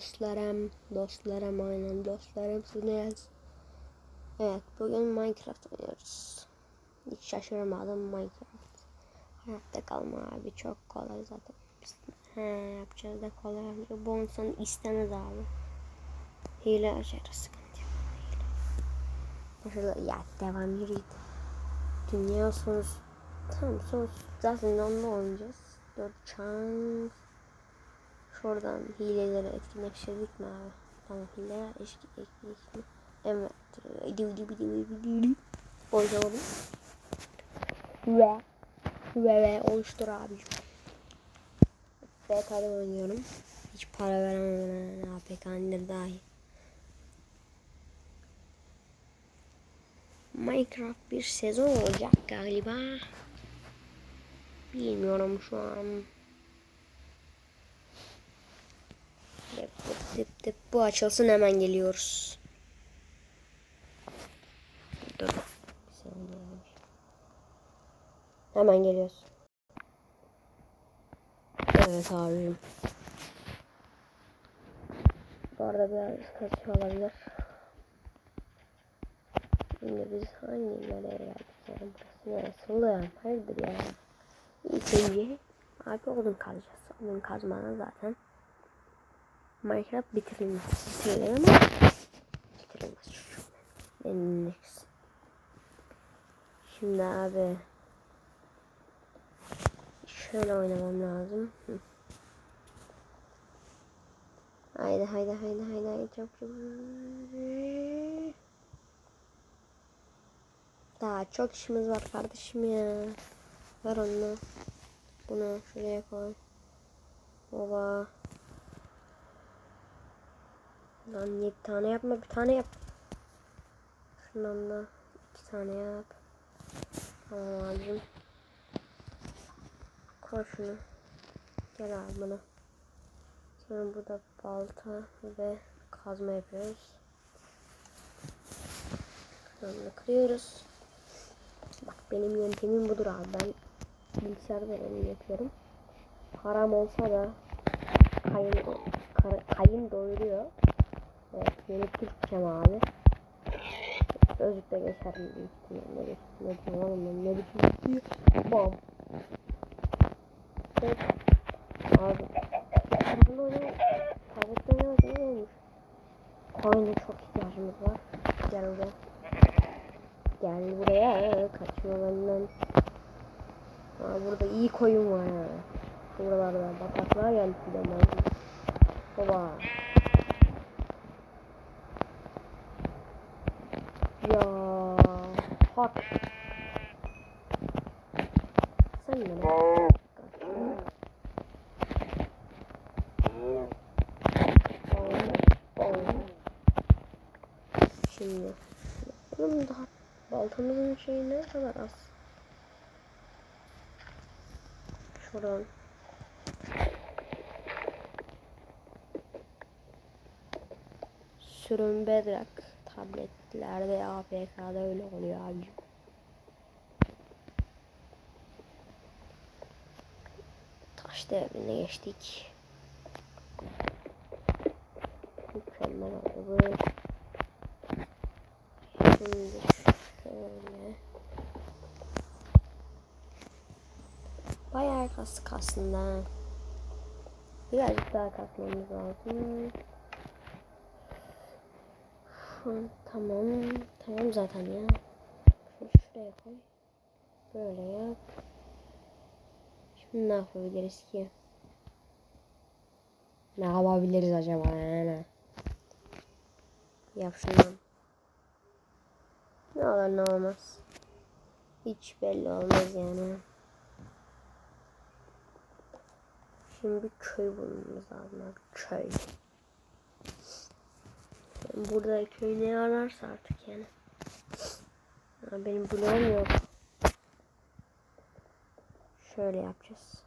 Dostlarım, dostlarım aynen dostlarım siz Evet bugün Minecraft oynuyoruz. Hiç şaşırmadım Minecraft. Hayatta kalma abi çok kolay zaten. Biz, he yapacağız da kolay. Bu insan istemez abi. Hile açarız sıkıntı yok. Başarılı ya devam yürü git. Dünya sonsuz. Tamam sonsuz. Zaten onunla oynayacağız. Dört chance. Şuradan hileleri etkinleştirdik mi abi? Tamam hileler mi? Evet. Boyamadım. Ve ve ve oluştur abi. BK'da oynuyorum. Hiç para veremem ona. APK indir dahi. Minecraft bir sezon olacak galiba. Bilmiyorum şu an. Dip dip. Bu açılsın hemen geliyoruz. Dur. Hemen geliyoruz. Evet abim. Bu arada biraz kasıyor olabilir. Şimdi biz hangi nereye geldik yani burası neresi oluyor? Hayırdır ya? İlk önce abi odun kazacağız. Odun kazmadan zaten Minecraft bitirilmez. Bitirilir ama bitirilmez çocuğum. Benim Şimdi abi şöyle oynamam lazım. Hı. Haydi haydi haydi haydi haydi çok çok. Daha çok işimiz var kardeşim ya. Ver onu. Bunu şuraya koy. Baba. Lan 7 tane yapma bir tane yap. Şundan da 2 tane yap. Tamam abicim. Koy şunu. Gel abi bunu. Sonra burada balta ve kazma yapıyoruz. Sonra kırıyoruz. Bak benim yöntemim budur abi. Ben bilgisayarda öyle yapıyorum. Haram olsa da kayın, kayın doyuruyor. Yeni Türkçem abi. Özlükle geçer mi büyük ihtimalle. Ne diyeyim oğlum ben ne biçim Bam. Evet. Abi. Bunu oynamak. Tablette oynamak ne olmuş? Coin'e çok ihtiyacımız var. Gel buraya. Gel buraya. Kaçıyor benden. Aa, burada iyi koyun var ha. Buralarda bataklığa geldik bir de ben. Baba. Ya hak. Sen ne lan? Şimdi. Bunun daha baltamızın şeyi ne kadar az. Şuradan. Sürüm bedrock tabletlerde APK'da öyle oluyor abicim. Taş devrine geçtik. Mükemmel oldu. Şimdi şöyle. Bayağı kastık aslında. Birazcık daha kasmamız lazım. Tamam. Tamam zaten ya. Şunu şuraya koy. Böyle yap. Şimdi ne yapabiliriz ki? Ne yapabiliriz acaba yani? Yap şunu. Ne olur ne olmaz. Hiç belli olmaz yani. Şimdi köy bulmamız lazım. Köy. Burada köy ne ararsa artık yani. Ya benim bloğum yok. Şöyle yapacağız.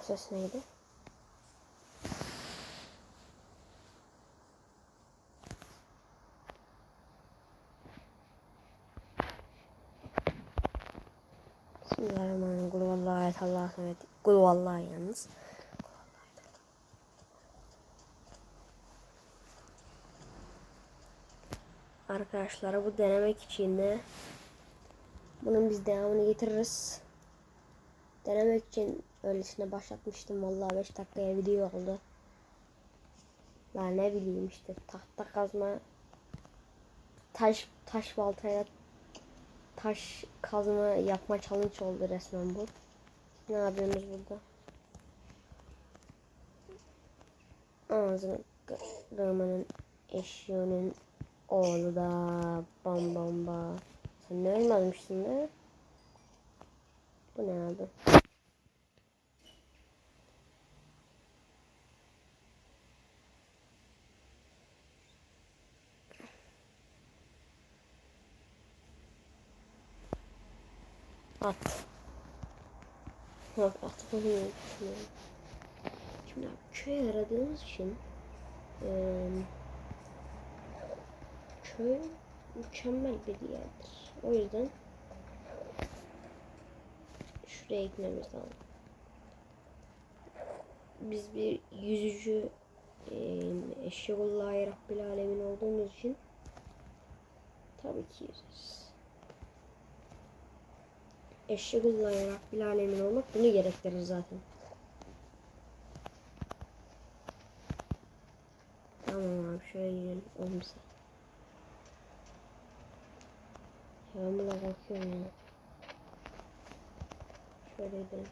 Ses neydi? Bismillahirrahmanirrahim. Kul vallahi ayet Allah'a emanet. Kul vallahi yalnız. Arkadaşlar bu denemek için de bunun biz devamını getiririz. Denemek için öylesine başlatmıştım vallahi 5 dakikaya video oldu. Ben ne bileyim işte tahta kazma taş taş baltaya taş kazma yapma challenge oldu resmen bu. Ne yapıyorsunuz burada? Ağzını kırmanın eşyonun oğlu da bam bam ba. Sen ne ölmemişsin de? Bu ne abi? At. Yok at bunu düşünüyorum. Şimdi abi, köy aradığımız için eee, köy mükemmel bir yerdir. O yüzden şuraya gitmemiz lazım. Biz bir yüzücü eee eşyagullahi rabbil alemin olduğumuz için tabii ki yüzeriz. Eşyagullahi rabbil alemin olmak bunu gerektirir zaten. Tamam abi şöyle gidelim. Olmuşsa. Ben buna bakıyorum ya. Şöyle gidelim.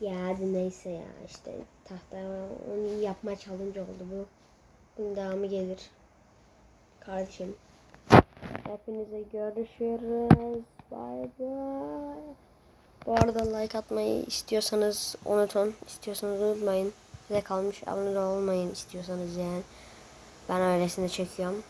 Ya hadi neyse ya işte tahta onu yapma challenge oldu bu. Bunun devamı gelir. Kardeşim. Hepinize görüşürüz. Bay bay. Bu arada like atmayı istiyorsanız unutun. İstiyorsanız unutmayın. Size kalmış abone olmayın istiyorsanız yani. Ben öylesine çekiyorum.